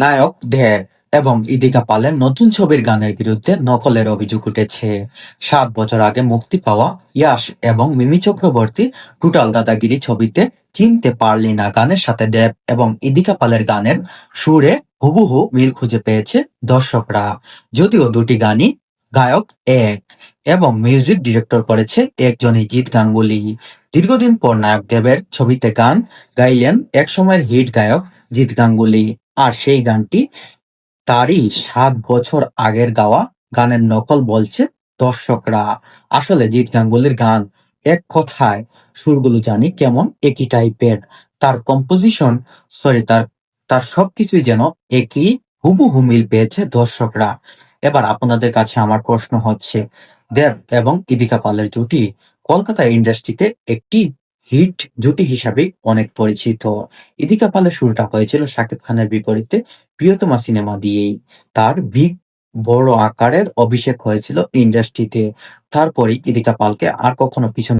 নায়ক দের এবং ইদিকা পালের নতুন ছবির গানের বিরুদ্ধে নকলের অভিযোগ উঠেছে। সাত বছর আগে মুক্তি পাওয়া ইয়াশ এবং মিমি চক্রবর্তী টোটাল দাদাগিরি ছবিতে চিনতে পারলি না গানের সাথে দেব এবং ইদিকা পালের গানের সুরে হুবহু মিল খুঁজে পেয়েছে দর্শকরা। যদিও দুটি গানই গায়ক এক এবং মিউজিক ডিরেক্টর করেছে একজনই জিৎ গাঙ্গুলি। দীর্ঘদিন পর নায়ক দেবের ছবিতে গান গাইলেন একসময়ের হিট গায়ক জিৎ গাঙ্গুলি। আর সেই গানটি তারই সাত বছর আগের গাওয়া গানের নকল বলছে দর্শকরা। আসলে জিৎ গাঙ্গুলির গান এক কথায় সুরগুলো জানি কেমন একই টাইপের তার কম্পোজিশন সরি তার তার সবকিছুই যেন একই হুবহু মিল পেয়েছে দর্শকরা। এবার আপনাদের কাছে আমার প্রশ্ন হচ্ছে, দেব এবং ইদিকা পালের জুটি কলকাতা ইন্ডাস্ট্রিতে একটি হিট জুটি হিসাবে অনেক পরিচিত। এদিকে পালের শুরুটা হয়েছিল শাকিব খানের বিপরীতে প্রিয়তমা সিনেমা দিয়েই। তার বিগ বড় আকারের অভিষেক হয়েছিল ইন্ডাস্ট্রিতে। তারপরে ইদিকা পালকে আর কখনো পিছনে